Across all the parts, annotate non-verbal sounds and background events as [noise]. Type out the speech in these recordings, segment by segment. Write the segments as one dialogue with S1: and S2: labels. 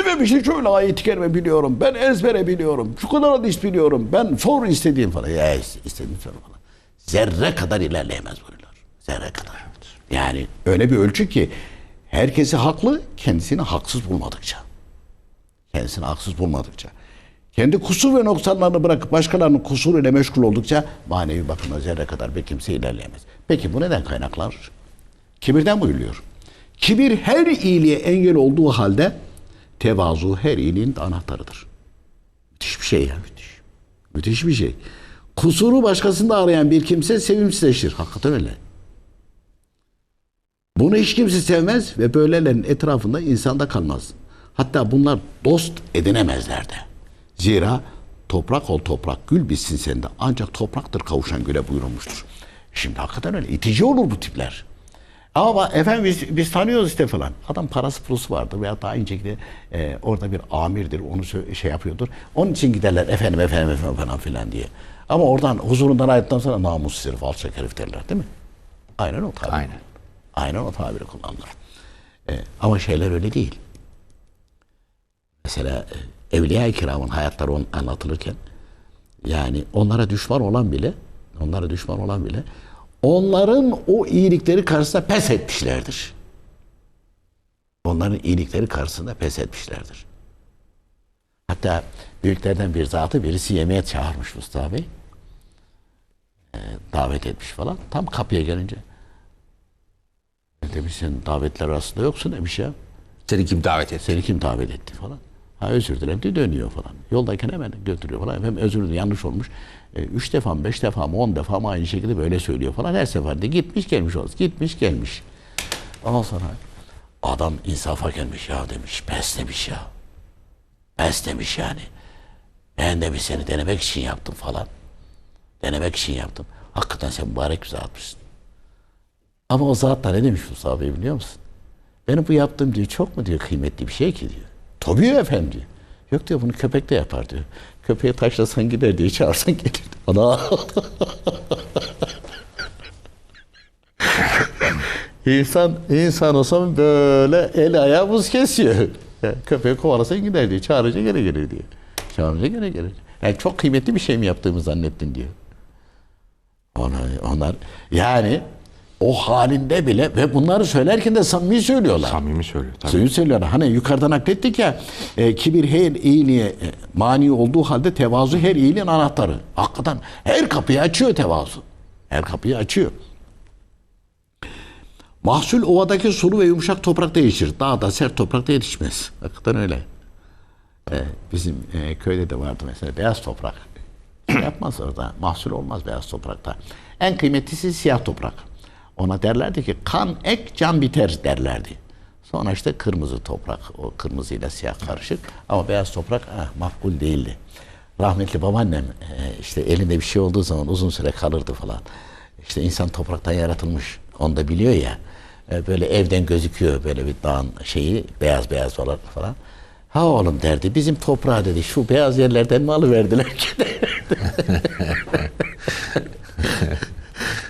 S1: Efendim işte şöyle ayet-i kerime biliyorum. Ben ezbere biliyorum. Şu kadar hadis biliyorum. Ben sor istediğim falan. Ya is- istediğim falan. Zerre kadar ilerleyemez bunlar. Zerre kadar. Yani öyle bir ölçü ki herkesi haklı, kendisini haksız bulmadıkça. Kendisini haksız bulmadıkça. Kendi kusur ve noksanlarını bırakıp başkalarının kusur ile meşgul oldukça manevi bakımda zerre kadar bir kimse ilerleyemez. Peki bu neden kaynaklanır? Kibirden buyuruyor. Kibir her iyiliğe engel olduğu halde tevazu her iyiliğin de anahtarıdır. Müthiş bir şey ya müthiş. Müthiş bir şey. Kusuru başkasında arayan bir kimse sevimsizleşir. Hakikaten öyle. Bunu hiç kimse sevmez ve böylelerin etrafında insanda kalmaz. Hatta bunlar dost edinemezler de. Zira toprak ol toprak gül bitsin sende ancak topraktır kavuşan güle buyurulmuştur. Şimdi hakikaten öyle itici olur bu tipler. Ama efendim biz, biz tanıyoruz işte falan. Adam parası pulusu vardır veya daha ince gider, e, orada bir amirdir onu şey yapıyordur. Onun için giderler efendim efendim efendim falan filan diye. Ama oradan huzurundan ayrıldıktan sonra namussuz herif, alçak herif derler değil mi? Aynen o tabiri.
S2: Aynen.
S1: Aynen o tabiri kullanılır. E, ama şeyler öyle değil. Mesela e, Evliya-i Kiram'ın hayatları on- anlatılırken yani onlara düşman olan bile onlara düşman olan bile onların o iyilikleri karşısında pes etmişlerdir. Onların iyilikleri karşısında pes etmişlerdir. Hatta büyüklerden bir zatı birisi yemeğe çağırmış Mustafa Bey. E, davet etmiş falan. Tam kapıya gelince "E, demiş sen davetler arasında yoksun demiş ya.
S2: Seni kim davet etti?
S1: Seni kim davet etti falan. Ha özür dilerim diye dönüyor falan. Yoldayken hemen götürüyor falan. Efendim özür dilerim yanlış olmuş. E, üç defa mı beş defa mı on defa mı aynı şekilde böyle söylüyor falan. Her seferinde gitmiş gelmiş olsun. Gitmiş gelmiş. Ondan sonra adam insafa gelmiş ya demiş. Pes demiş ya. Pes demiş yani. Ben de bir seni denemek için yaptım falan. Denemek için yaptım. Hakikaten sen mübarek bir zatmışsın. Ama o zat da ne demiş Musa Bey biliyor musun? Benim bu yaptığım diyor çok mu diyor kıymetli bir şey ki diyor. Tabii efendim diyor. Yok diyor bunu köpek de yapar diyor. Köpeğe taşlasan gider diye çağırsan gelir. Ana. insan, insan olsam böyle el ayağı buz kesiyor. Ya, köpeği kovalasan gider diyor. Çağırınca gene gelir diyor. Çağırınca gene gelir. Yani çok kıymetli bir şey mi yaptığımı zannettin diyor. Onlar, onlar yani o halinde bile ve bunları söylerken de samimi söylüyorlar.
S2: Samimi söylüyor tabii.
S1: Samimi söylüyorlar. Hani yukarıdan naklettik ya e, kibir her iyiliğe e, mani olduğu halde tevazu her iyiliğin anahtarı. Hakikaten her kapıyı açıyor tevazu. Her kapıyı açıyor. Mahsul ovadaki sulu ve yumuşak toprakta yetişir. Dağda sert toprakta yetişmez. Hakikaten öyle. E, bizim e, köyde de vardı mesela beyaz toprak. Şey yapmaz orada. Mahsul olmaz beyaz toprakta. En kıymetlisi siyah toprak. Ona derlerdi ki kan ek can biter derlerdi. Sonra işte kırmızı toprak. O kırmızıyla siyah karışık. Ama beyaz toprak ah, makbul değildi. Rahmetli babaannem e, işte elinde bir şey olduğu zaman uzun süre kalırdı falan. İşte insan topraktan yaratılmış. Onu da biliyor ya. E, Böyle evden gözüküyor böyle bir dağın şeyi beyaz beyaz olarak falan. Ha oğlum derdi bizim toprağa dedi şu beyaz yerlerden mi alıverdiler ki [laughs]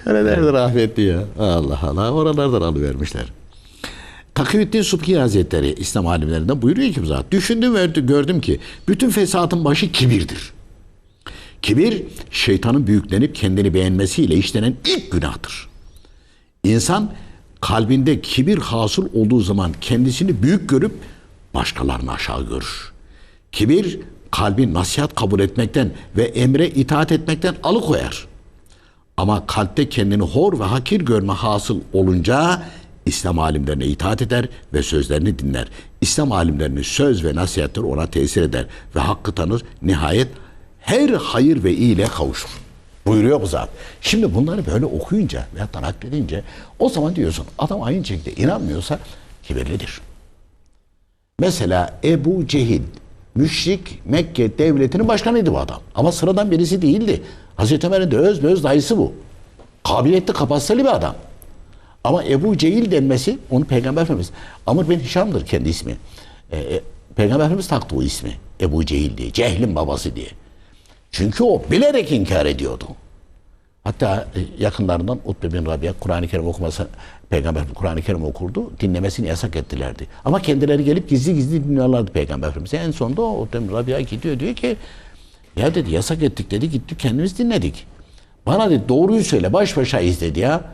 S1: Öyle derdi rahmetli ya. Allah Allah oralardan alıvermişler. Takiyüddin Subki Hazretleri İslam alimlerinden buyuruyor ki bu zat. Düşündüm ve gördüm ki bütün fesatın başı kibirdir. Kibir şeytanın büyüklenip kendini beğenmesiyle işlenen ilk günahtır. İnsan kalbinde kibir hasıl olduğu zaman kendisini büyük görüp başkalarını aşağı görür. Kibir kalbi nasihat kabul etmekten ve emre itaat etmekten alıkoyar. Ama kalpte kendini hor ve hakir görme hasıl olunca İslam alimlerine itaat eder ve sözlerini dinler. İslam alimlerinin söz ve nasihatleri ona tesir eder ve hakkı tanır. Nihayet her hayır ve iyi ile kavuşur. Buyuruyor bu zat. Şimdi bunları böyle okuyunca veyahut da nakledince o zaman diyorsun adam aynı şekilde inanmıyorsa kibirlidir. Mesela Ebu Cehil müşrik Mekke devletinin başkanıydı bu adam. Ama sıradan birisi değildi. Hazreti Ömer'in de öz öz dayısı bu. Kabiliyetli kapasiteli bir adam. Ama Ebu Cehil denmesi onu Peygamber Efendimiz Amr bin Hişam'dır kendi ismi. Ee, Peygamber Efendimiz taktı o ismi. Ebu Cehil diye. Cehlin babası diye. Çünkü o bilerek inkar ediyordu. Hatta e, yakınlarından Utbe bin Rabia Kur'an-ı Kerim okuması Peygamber Kur'an-ı Kerim okurdu. Dinlemesini yasak ettilerdi. Ama kendileri gelip gizli gizli dinliyorlardı Peygamber Efendimiz'i. En sonunda o Utbe bin Rabia gidiyor diyor ki ya dedi yasak ettik dedi gittik kendimiz dinledik. Bana dedi doğruyu söyle baş başayız dedi ya.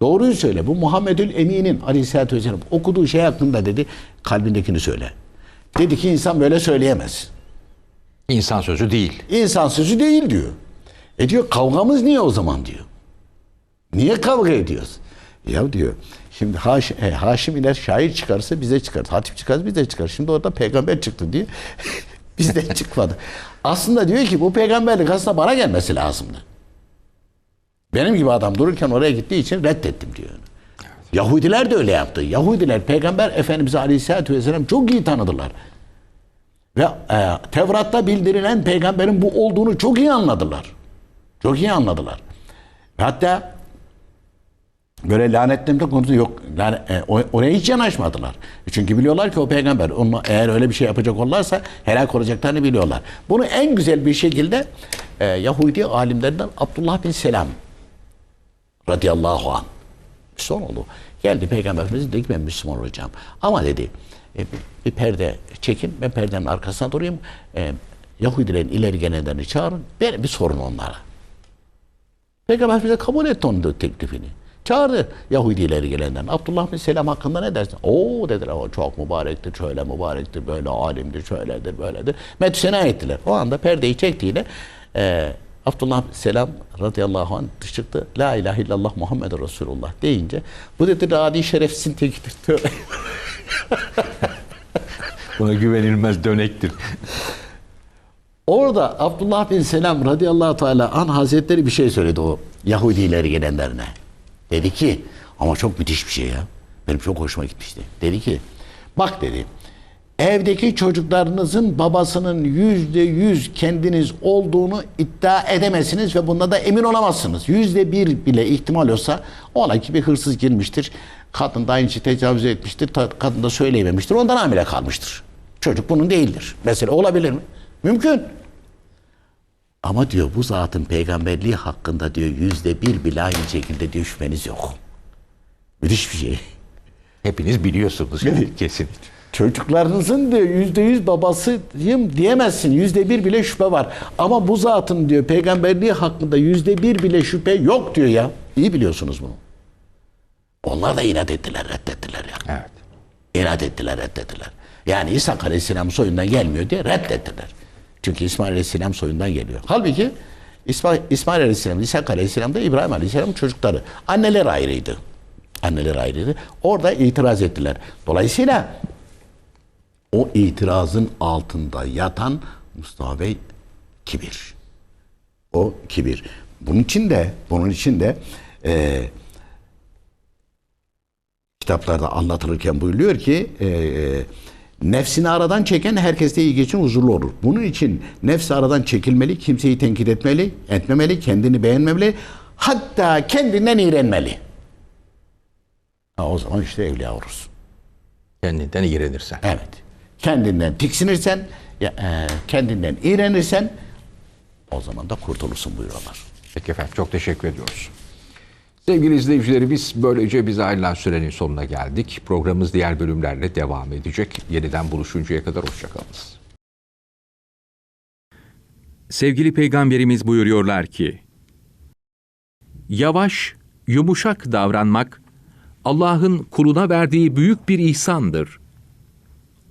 S1: Doğruyu söyle. Bu Muhammedül Emin'in aleyhissalatü vesselam okuduğu şey hakkında dedi kalbindekini söyle. Dedi ki insan böyle söyleyemez.
S2: İnsan sözü değil.
S1: İnsan sözü değil diyor. E diyor kavgamız niye o zaman diyor. Niye kavga ediyoruz? Ya diyor şimdi Haş, e, Haşimiler şair çıkarsa bize çıkar. Hatip çıkarsa bize çıkar. Şimdi orada peygamber çıktı diye [laughs] bizde çıkmadı. Aslında diyor ki bu peygamberlik aslında bana gelmesi lazımdı. Benim gibi adam dururken oraya gittiği için reddettim diyor. Yahudiler de öyle yaptı. Yahudiler Peygamber Efendimiz Aleyhisselatü Vesselam çok iyi tanıdılar. Ve e, Tevrat'ta bildirilen peygamberin bu olduğunu çok iyi anladılar. Çok iyi anladılar. Ve hatta böyle lanetlemde konusu yok. Lane, e, oraya hiç yanaşmadılar. Çünkü biliyorlar ki o peygamber. Onunla, eğer öyle bir şey yapacak olurlarsa helak olacaklarını biliyorlar. Bunu en güzel bir şekilde e, Yahudi alimlerinden Abdullah bin Selam radıyallahu anh Müslüman oldu. Geldi Peygamber Efendimiz dedi ki ben Müslüman olacağım. Ama dedi e, bir, perde çekin ben perdenin arkasına durayım. E, Yahudilerin ileri gelenlerini çağırın. Benim bir sorun onlara. Peygamber Efendimiz kabul etti onun teklifini. Çağırdı Yahudileri gelenlerini. Abdullah bin Selam hakkında ne dersin? Oo dediler o çok mübarektir, şöyle mübarektir, böyle alimdir, şöyledir, böyledir. Metüsena ettiler. O anda perdeyi çektiğiyle e, Abdullah bin Selam radıyallahu anh çıktı. La ilahe illallah Muhammed Resulullah deyince bu dedi adi şerefsizin tekidir. [laughs]
S2: Buna güvenilmez dönektir.
S1: Orada Abdullah bin Selam radıyallahu teala an hazretleri bir şey söyledi o Yahudileri gelenlerine. Dedi ki ama çok müthiş bir şey ya. Benim çok hoşuma gitmişti. Dedi ki bak dedi evdeki çocuklarınızın babasının yüzde yüz kendiniz olduğunu iddia edemezsiniz ve bunda da emin olamazsınız. Yüzde bir bile ihtimal olsa ola ki bir hırsız girmiştir. Kadın da aynı şeyi tecavüz etmiştir. Kadın da söyleyememiştir. Ondan hamile kalmıştır. Çocuk bunun değildir. Mesela olabilir mi? Mümkün. Ama diyor bu zatın peygamberliği hakkında diyor yüzde bir bile aynı şekilde şüpheniz yok. Müthiş bir şey.
S2: Hepiniz biliyorsunuz yani, [laughs] kesin.
S1: Çocuklarınızın diyor yüzde yüz babasıyım diyemezsin. Yüzde bir bile şüphe var. Ama bu zatın diyor peygamberliği hakkında yüzde bir bile şüphe yok diyor ya. İyi biliyorsunuz bunu. Onlar da inat ettiler, reddettiler ya.
S2: Evet.
S1: İnat ettiler, reddettiler. Yani İsa Aleyhisselam soyundan gelmiyor diye reddettiler. Çünkü İsmail Aleyhisselam soyundan geliyor. Halbuki İsmail, İsmail Aleyhisselam, İsa Aleyhisselam da İbrahim Aleyhisselam çocukları. Anneler ayrıydı. Anneler ayrıydı. Orada itiraz ettiler. Dolayısıyla o itirazın altında yatan Mustafa Bey kibir. O kibir. Bunun için de bunun için de eee kitaplarda anlatılırken buyuruyor ki e, e, nefsini aradan çeken herkeste iyi geçin huzurlu olur. Bunun için nefsi aradan çekilmeli, kimseyi tenkit etmeli, etmemeli, kendini beğenmemeli, hatta kendinden iğrenmeli. Ha, o zaman işte evliya olursun.
S2: Kendinden iğrenirsen.
S1: Evet. Kendinden tiksinirsen, e, kendinden iğrenirsen o zaman da kurtulursun buyuruyorlar.
S2: Peki efendim çok teşekkür ediyoruz. Sevgili izleyicilerimiz böylece bize ayrılan sürenin sonuna geldik. Programımız diğer bölümlerle devam edecek. Yeniden buluşuncaya kadar hoşçakalınız.
S3: Sevgili Peygamberimiz buyuruyorlar ki, Yavaş, yumuşak davranmak, Allah'ın kuluna verdiği büyük bir ihsandır.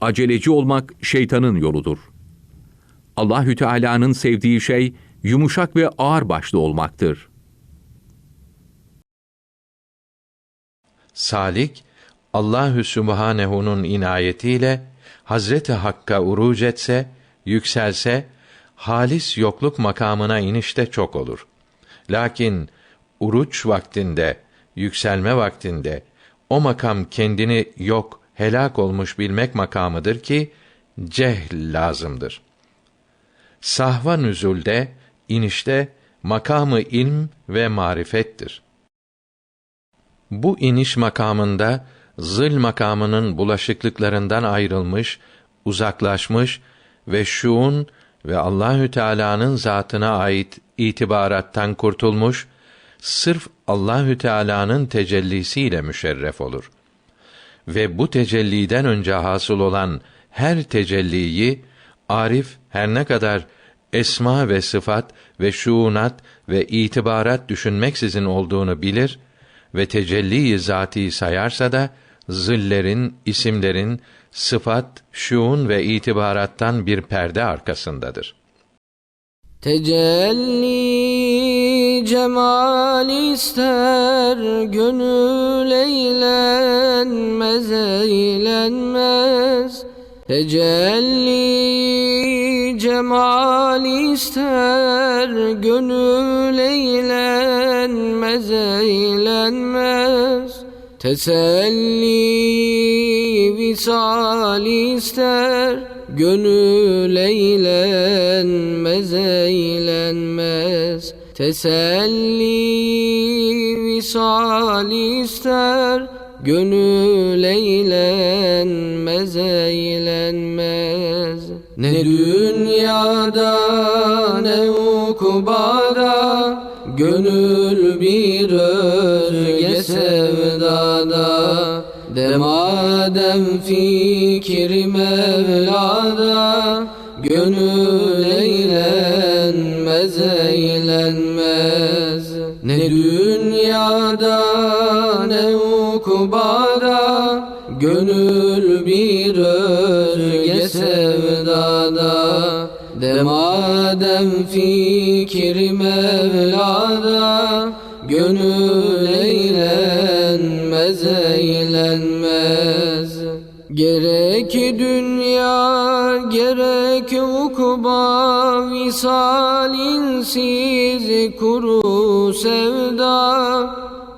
S3: Aceleci olmak şeytanın yoludur. Allahü Teala'nın sevdiği şey yumuşak ve ağır başlı olmaktır.
S4: Salik, Allahü Sübhanehu'nun inayetiyle Hazreti Hakk'a uruc etse, yükselse, halis yokluk makamına inişte çok olur. Lakin uruç vaktinde, yükselme vaktinde o makam kendini yok, helak olmuş bilmek makamıdır ki cehl lazımdır. Sahva nüzulde, inişte makamı ilm ve marifettir. Bu iniş makamında zıl makamının bulaşıklıklarından ayrılmış, uzaklaşmış ve şuun ve Allahü Teala'nın zatına ait itibarattan kurtulmuş,
S5: sırf Allahü Teala'nın tecellisiyle müşerref olur. Ve bu tecelliden önce hasıl olan her tecelliyi arif her ne kadar esma ve sıfat ve şuunat ve itibarat düşünmeksizin olduğunu bilir ve tecelli-i zati sayarsa da zillerin, isimlerin, sıfat, şuun ve itibarattan bir perde arkasındadır.
S6: Tecelli cemal ister gönül eğlenmez eğlenmez Tecelli cemal ister gönül eğlenmez eğlenmez. Teselli visal ister Gönül eğlenmez eğlenmez. Teselli visal ister Gönül eğlenmez eğlenmez. Ne dünyada ne ukubada Gönül bir özge sevdada. De madem fikri Mevla'da Gönül eğlenmez eğlenmez. Ne dünyada ne ukubada madem fikri Mevla'da Gönül eğlenmez eğlenmez. Gerek dünya gerek ukba Visalinsiz kuru sevda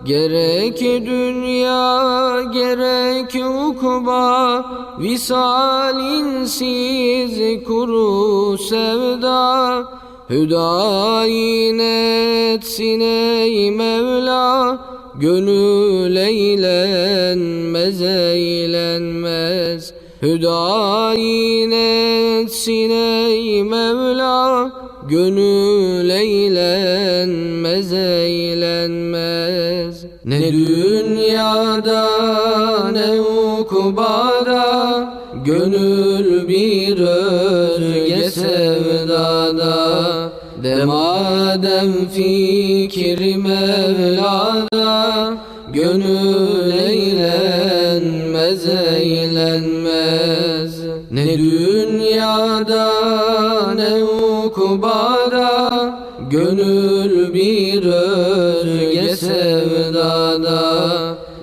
S6: Gerek dünya gerek ukba Visalinsiz kuru sevda. Hüdayin etsin ey Mevla Gönül eğlenmez eğlenmez Hüdayin etsin ey Mevla Gönül eğlenmez Ne dünyada ne ukubada Gönül bir özge sevdada. De madem fikri Mevla'da Gönül eğlenmez eğlenmez Ne dünyada ne ukubada Gönül bir özge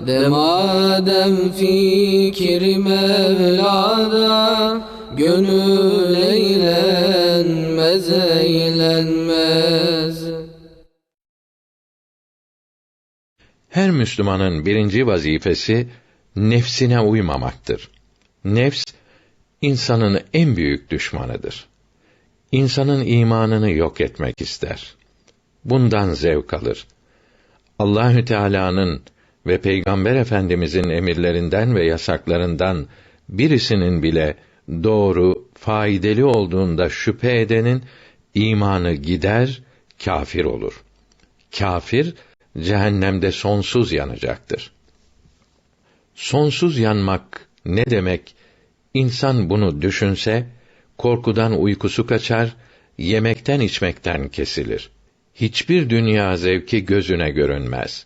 S6: De madem fikri Mevla'da Gönül eğlenmez eğlenmez
S5: Her Müslümanın birinci vazifesi nefsine uymamaktır. Nefs insanın en büyük düşmanıdır. İnsanın imanını yok etmek ister. Bundan zevk alır. Allahü Teala'nın ve Peygamber Efendimizin emirlerinden ve yasaklarından birisinin bile doğru, faydalı olduğunda şüphe edenin imanı gider, kafir olur. Kafir cehennemde sonsuz yanacaktır. Sonsuz yanmak ne demek? İnsan bunu düşünse korkudan uykusu kaçar, yemekten içmekten kesilir. Hiçbir dünya zevki gözüne görünmez.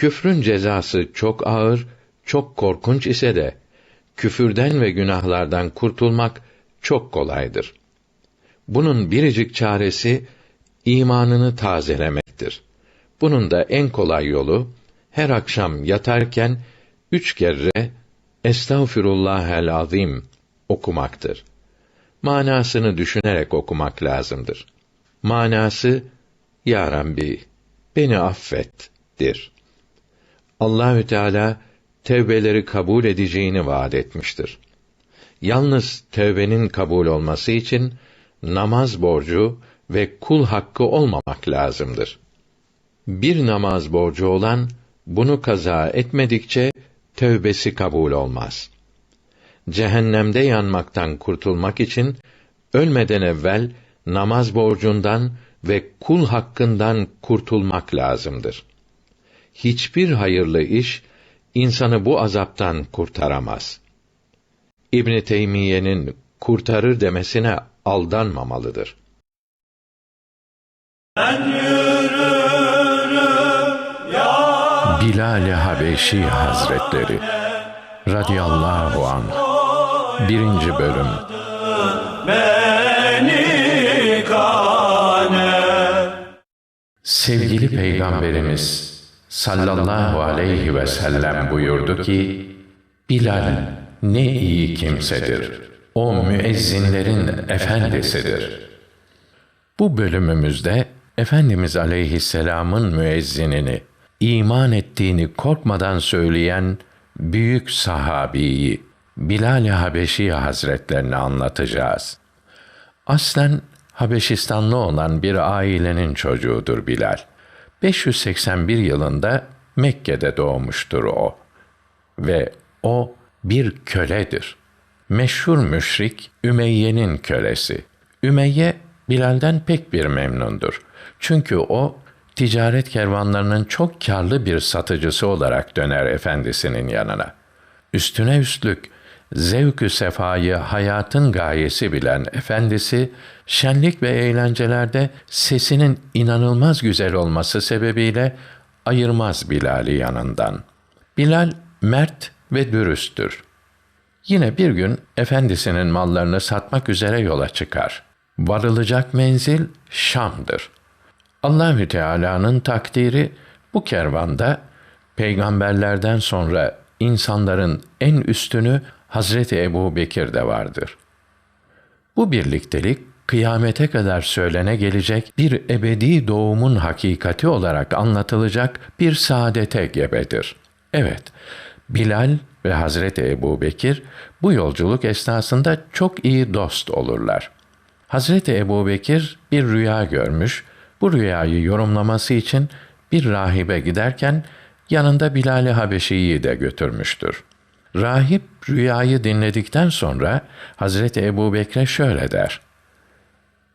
S5: Küfrün cezası çok ağır, çok korkunç ise de küfürden ve günahlardan kurtulmak çok kolaydır. Bunun biricik çaresi imanını tazelemektir. Bunun da en kolay yolu her akşam yatarken üç kere Estağfirullahel azim okumaktır. Manasını düşünerek okumak lazımdır. Manası Ya Rabbi beni affet'tir. Allahü Teala tevbeleri kabul edeceğini vaad etmiştir. Yalnız tevbenin kabul olması için namaz borcu ve kul hakkı olmamak lazımdır. Bir namaz borcu olan bunu kaza etmedikçe tövbesi kabul olmaz. Cehennemde yanmaktan kurtulmak için ölmeden evvel namaz borcundan
S4: ve kul hakkından kurtulmak lazımdır. Hiçbir hayırlı iş insanı bu azaptan kurtaramaz. İbn Teymiye'nin kurtarır demesine aldanmamalıdır.
S5: Bilal-i Habeşi Hazretleri radıyallahu anh birinci bölüm Sevgili Peygamberimiz sallallahu aleyhi ve sellem buyurdu ki Bilal ne iyi kimsedir. O müezzinlerin efendisidir. Bu bölümümüzde Efendimiz Aleyhisselam'ın müezzinini iman ettiğini korkmadan söyleyen büyük sahabiyi Bilal-i Habeşi Hazretlerini anlatacağız. Aslen Habeşistanlı olan bir ailenin çocuğudur Bilal. 581 yılında Mekke'de doğmuştur o. Ve o bir köledir. Meşhur müşrik Ümeyye'nin kölesi. Ümeyye Bilal'den pek bir memnundur. Çünkü o ticaret kervanlarının çok karlı bir satıcısı olarak döner efendisinin yanına. Üstüne üstlük zevkü sefayı hayatın gayesi bilen efendisi, şenlik ve eğlencelerde sesinin inanılmaz güzel olması sebebiyle ayırmaz Bilal'i yanından. Bilal mert ve dürüsttür. Yine bir gün efendisinin mallarını satmak üzere yola çıkar. Varılacak menzil Şam'dır. Allahü Teala'nın takdiri bu kervanda peygamberlerden sonra insanların en üstünü Hazreti Ebu Bekir de vardır. Bu birliktelik kıyamete kadar söylene gelecek bir ebedi doğumun hakikati olarak anlatılacak bir saadete gebedir. Evet, Bilal ve Hazreti Ebu Bekir bu yolculuk esnasında çok iyi dost olurlar. Hazreti Ebu Bekir bir rüya görmüş, bu rüyayı yorumlaması için bir rahibe giderken yanında Bilal-i Habeşi'yi de götürmüştür. Rahip rüyayı dinledikten sonra Hazreti Ebu Bekre şöyle der.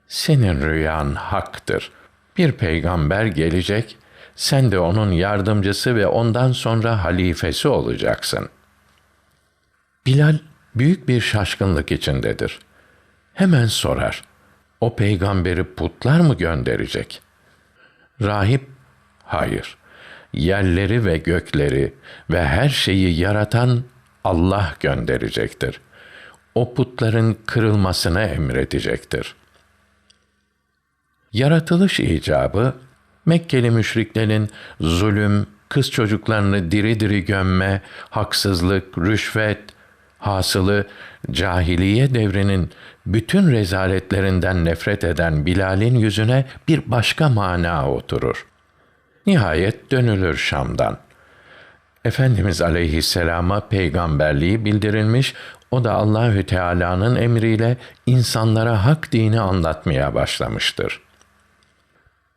S5: Senin rüyan haktır. Bir peygamber gelecek, sen de onun yardımcısı ve ondan sonra halifesi olacaksın. Bilal büyük bir şaşkınlık içindedir. Hemen sorar. O peygamberi putlar mı gönderecek? Rahip, hayır. Yerleri ve gökleri ve her şeyi yaratan Allah gönderecektir. O putların kırılmasını emredecektir. Yaratılış icabı Mekkeli müşriklerin zulüm, kız çocuklarını diri diri gömme, haksızlık, rüşvet, hasılı cahiliye devrinin bütün rezaletlerinden nefret eden Bilal'in yüzüne bir başka mana oturur. Nihayet dönülür Şam'dan. Efendimiz aleyhisselama peygamberliği bildirilmiş, o da Allahü Teala'nın emriyle insanlara hak dini anlatmaya başlamıştır.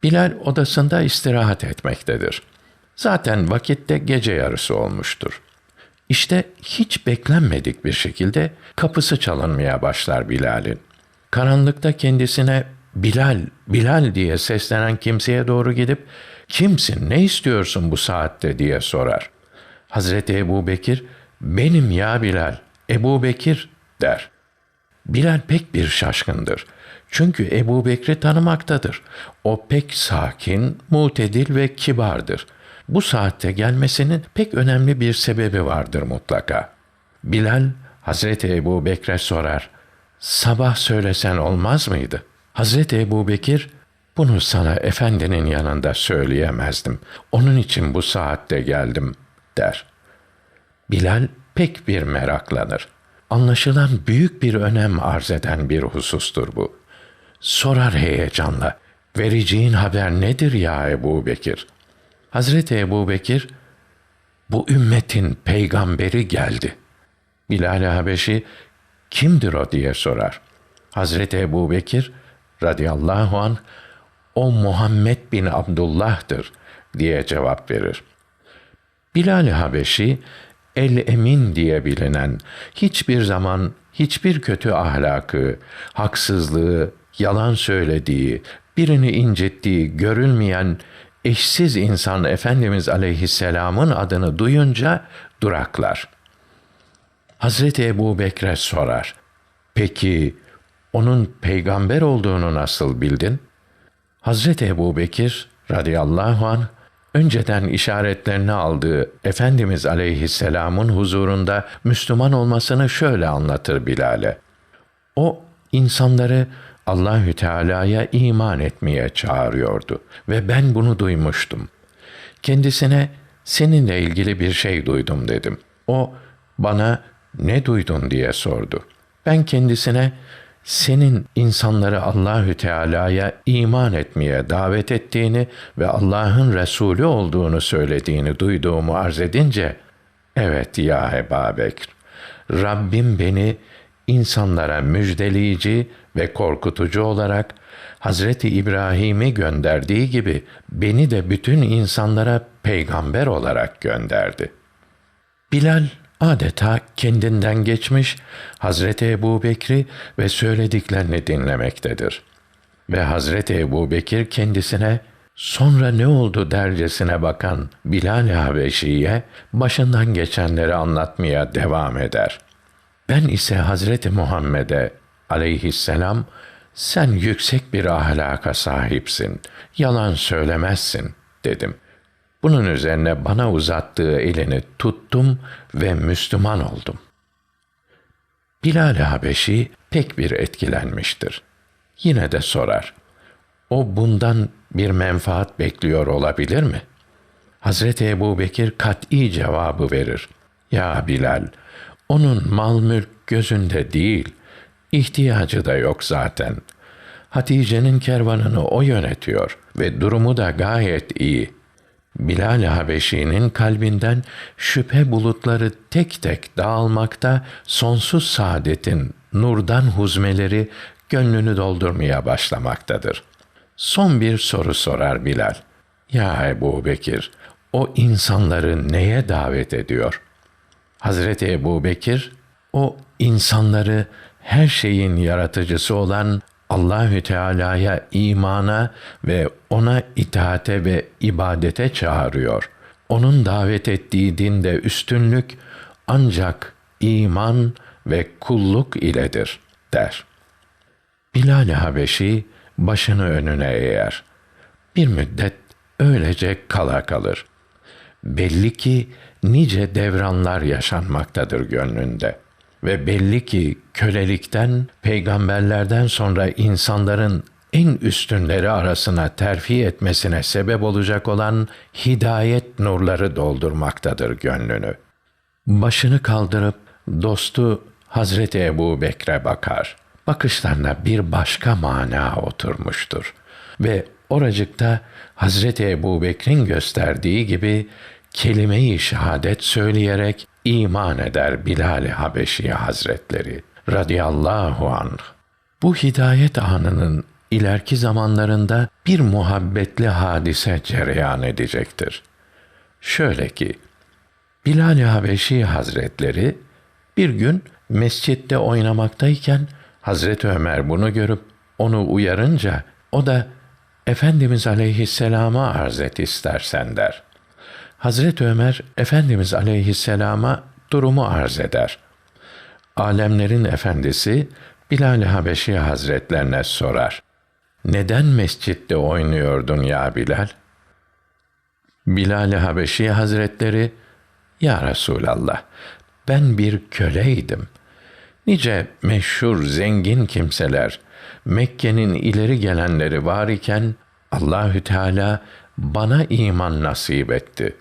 S5: Bilal odasında istirahat etmektedir. Zaten vakitte gece yarısı olmuştur. İşte hiç beklenmedik bir şekilde kapısı çalınmaya başlar Bilal'in. Karanlıkta kendisine Bilal, Bilal diye seslenen kimseye doğru gidip kimsin, ne istiyorsun bu saatte diye sorar. Hazreti Ebu Bekir, benim ya Bilal, Ebu Bekir der. Bilal pek bir şaşkındır. Çünkü Ebu Bekir'i tanımaktadır. O pek sakin, mutedil ve kibardır. Bu saatte gelmesinin pek önemli bir sebebi vardır mutlaka. Bilal, Hazreti Ebu Bekir'e sorar. Sabah söylesen olmaz mıydı? Hazreti Ebu Bekir, bunu sana efendinin yanında söyleyemezdim. Onun için bu saatte geldim, der. Bilal pek bir meraklanır. Anlaşılan büyük bir önem arz eden bir husustur bu. Sorar heyecanla, vereceğin haber nedir ya Ebu Bekir? Hazreti Ebu Bekir, bu ümmetin peygamberi geldi. Bilal-i Habeşi, kimdir o diye sorar. Hazreti Ebu Bekir, radıyallahu an o Muhammed bin Abdullah'tır diye cevap verir. Bilal-i Habeşi, El-Emin diye bilinen, hiçbir zaman hiçbir kötü ahlakı, haksızlığı, yalan söylediği, birini incittiği görülmeyen eşsiz insan Efendimiz Aleyhisselam'ın adını duyunca duraklar. Hazreti Ebu Bekre sorar. Peki onun peygamber olduğunu nasıl bildin? Hazreti Ebu Bekir radıyallahu anh önceden işaretlerini aldığı Efendimiz aleyhisselamın huzurunda Müslüman olmasını şöyle anlatır Bilal'e. O insanları Allahü Teala'ya iman etmeye çağırıyordu ve ben bunu duymuştum. Kendisine seninle ilgili bir şey duydum dedim. O bana ne duydun diye sordu. Ben kendisine senin insanları Allahü Teala'ya iman etmeye davet ettiğini ve Allah'ın Resulü olduğunu söylediğini duyduğumu arz edince, evet ya Ebu Bekir, Rabbim beni insanlara müjdeleyici ve korkutucu olarak Hazreti İbrahim'i gönderdiği gibi beni de bütün insanlara peygamber olarak gönderdi. Bilal adeta kendinden geçmiş Hazreti Ebu Bekri ve söylediklerini dinlemektedir. Ve Hazreti Ebu Bekir kendisine sonra ne oldu dercesine bakan Bilal Habeşi'ye başından geçenleri anlatmaya devam eder. Ben ise Hazreti Muhammed'e aleyhisselam sen yüksek bir ahlaka sahipsin, yalan söylemezsin dedim.'' Bunun üzerine bana uzattığı elini tuttum ve Müslüman oldum. Bilal Habeşi pek bir etkilenmiştir. Yine de sorar. O bundan bir menfaat bekliyor olabilir mi? Hazreti Ebu Bekir kat'i cevabı verir. Ya Bilal, onun mal mülk gözünde değil, ihtiyacı da yok zaten. Hatice'nin kervanını o yönetiyor ve durumu da gayet iyi.'' Bilal Habeşi'nin kalbinden şüphe bulutları tek tek dağılmakta, sonsuz saadetin nurdan huzmeleri gönlünü doldurmaya başlamaktadır. Son bir soru sorar Bilal. Ya Ebu Bekir, o insanları neye davet ediyor? Hazreti Ebu Bekir, o insanları her şeyin yaratıcısı olan Allahü Teala'ya imana ve ona itaate ve ibadete çağırıyor. Onun davet ettiği dinde üstünlük ancak iman ve kulluk iledir der. Bilal Habeşi başını önüne eğer. Bir müddet öylece kala kalır. Belli ki nice devranlar yaşanmaktadır gönlünde.'' Ve belli ki kölelikten peygamberlerden sonra insanların en üstünleri arasına terfi etmesine sebep olacak olan hidayet nurları doldurmaktadır gönlünü. Başını kaldırıp dostu Hazreti Ebu Bekre bakar. Bakışlarına bir başka mana oturmuştur. Ve oracıkta Hazreti Ebu Bekir'in gösterdiği gibi kelime-i şehadet söyleyerek iman eder Bilal-i Habeşi Hazretleri radıyallahu anh. Bu hidayet anının ileriki zamanlarında bir muhabbetli hadise cereyan edecektir. Şöyle ki, Bilal-i Habeşi Hazretleri bir gün mescitte oynamaktayken Hazreti Ömer bunu görüp onu uyarınca o da Efendimiz aleyhisselama arz et istersen der. Hazreti Ömer Efendimiz aleyhisselama durumu arz eder. Alemlerin efendisi Bilal-i Habeşi Hazretlerine sorar. Neden mescitte oynuyordun ya Bilal? Bilal-i Habeşi Hazretleri, Ya Resulallah, ben bir köleydim. Nice meşhur, zengin kimseler, Mekke'nin ileri gelenleri var iken, Allahü Teala bana iman nasip etti.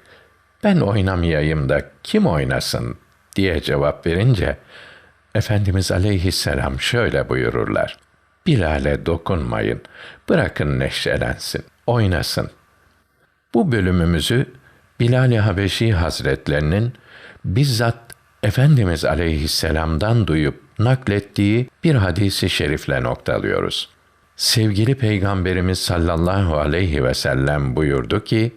S5: Ben oynamayayım da kim oynasın diye cevap verince, Efendimiz aleyhisselam şöyle buyururlar. Bilal'e dokunmayın, bırakın neşelensin, oynasın. Bu bölümümüzü Bilal-i Habeşi Hazretlerinin bizzat Efendimiz aleyhisselamdan duyup naklettiği bir hadisi şerifle noktalıyoruz. Sevgili Peygamberimiz sallallahu aleyhi ve sellem buyurdu ki,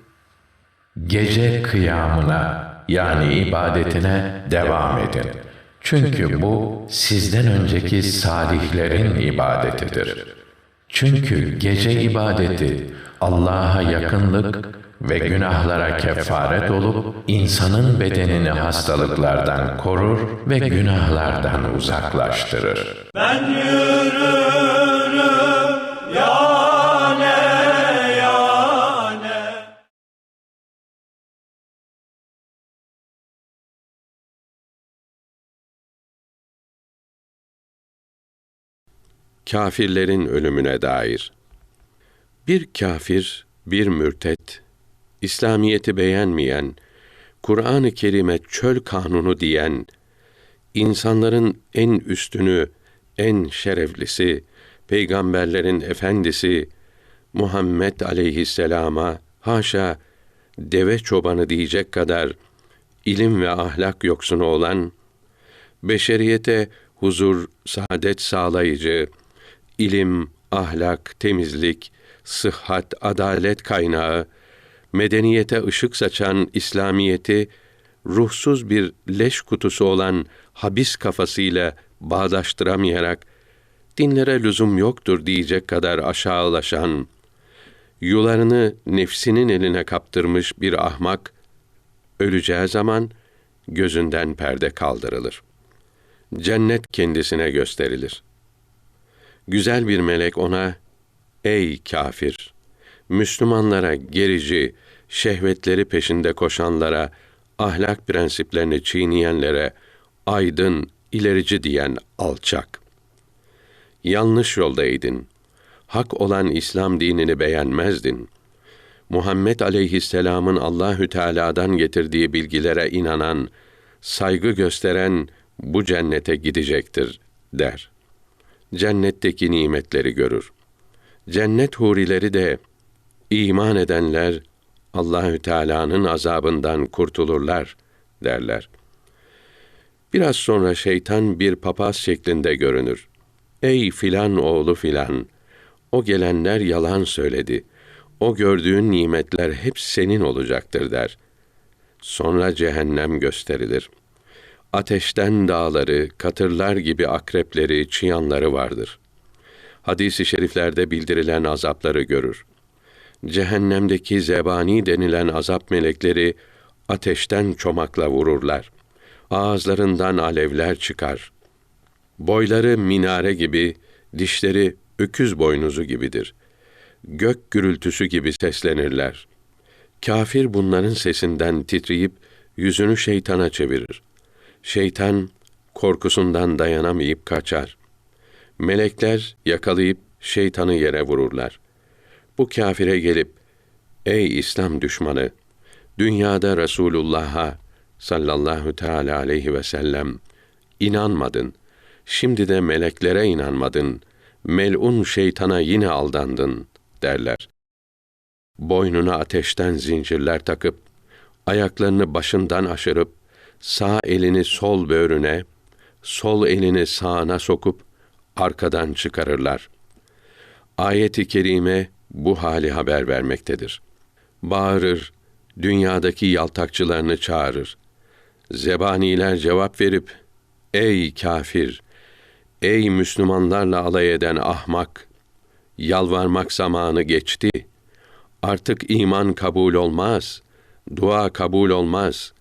S5: Gece kıyamına yani ibadetine devam edin. Çünkü bu sizden önceki salihlerin ibadetidir. Çünkü gece ibadeti Allah'a yakınlık ve günahlara kefaret olup insanın bedenini hastalıklardan korur ve günahlardan uzaklaştırır.
S7: Kafirlerin ölümüne dair. Bir kafir, bir mürtet, İslamiyeti beğenmeyen, Kur'an-ı Kerim'e çöl kanunu diyen, insanların en üstünü, en şereflisi, peygamberlerin efendisi Muhammed aleyhisselama haşa deve çobanı diyecek kadar ilim ve ahlak yoksunu olan, beşeriyete huzur, saadet sağlayıcı, ilim, ahlak, temizlik, sıhhat, adalet kaynağı, medeniyete ışık saçan İslamiyeti, ruhsuz bir leş kutusu olan habis kafasıyla bağdaştıramayarak, dinlere lüzum yoktur diyecek kadar aşağılaşan, yularını nefsinin eline kaptırmış bir ahmak, öleceği zaman gözünden perde kaldırılır. Cennet kendisine gösterilir. Güzel bir melek ona, ''Ey kafir! Müslümanlara gerici, şehvetleri peşinde koşanlara, ahlak prensiplerini çiğneyenlere, aydın, ilerici diyen alçak. Yanlış yoldaydın. Hak olan İslam dinini beğenmezdin. Muhammed aleyhisselamın Allahü Teala'dan getirdiği bilgilere inanan, saygı gösteren bu cennete gidecektir der. Cennetteki nimetleri görür. Cennet hurileri de iman edenler Allahü Teala'nın azabından kurtulurlar derler. Biraz sonra şeytan bir papaz şeklinde görünür. Ey filan oğlu filan, o gelenler yalan söyledi. O gördüğün nimetler hep senin olacaktır der. Sonra cehennem gösterilir. Ateşten dağları, katırlar gibi akrepleri, çıyanları vardır. Hadis-i şeriflerde bildirilen azapları görür. Cehennemdeki zebani denilen azap melekleri ateşten çomakla vururlar. Ağızlarından alevler çıkar. Boyları minare gibi, dişleri öküz boynuzu gibidir. Gök gürültüsü gibi seslenirler. Kafir bunların sesinden titreyip yüzünü şeytana çevirir. Şeytan korkusundan dayanamayıp kaçar. Melekler yakalayıp şeytanı yere vururlar. Bu kafire gelip, ey İslam düşmanı, dünyada Resulullah'a sallallahu teala aleyhi ve sellem inanmadın. Şimdi de meleklere inanmadın. Melun şeytana yine aldandın derler. Boynuna ateşten zincirler takıp, ayaklarını başından aşırıp, sağ elini sol böğrüne, sol elini sağına sokup arkadan çıkarırlar. Ayet-i kerime bu hali haber vermektedir. Bağırır, dünyadaki yaltakçılarını çağırır. Zebaniler cevap verip, Ey kafir! Ey Müslümanlarla alay eden ahmak! Yalvarmak zamanı geçti. Artık iman kabul olmaz. Dua kabul olmaz.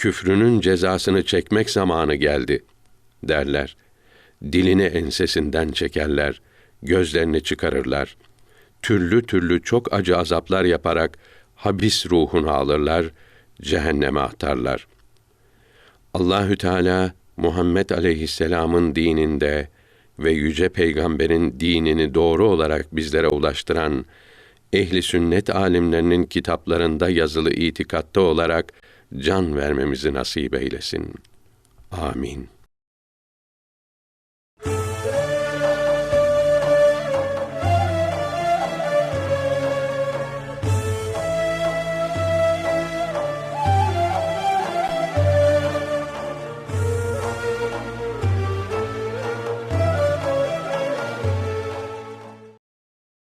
S7: Küfrünün cezasını çekmek zamanı geldi, derler. Dilini ensesinden çekerler, gözlerini çıkarırlar. Türlü türlü çok acı azaplar yaparak habis ruhunu alırlar, cehenneme atarlar. Allahü Teala Muhammed aleyhisselamın dininde ve yüce peygamberin dinini doğru olarak bizlere ulaştıran ehli sünnet alimlerinin kitaplarında yazılı itikatta olarak can vermemizi nasip eylesin. Amin.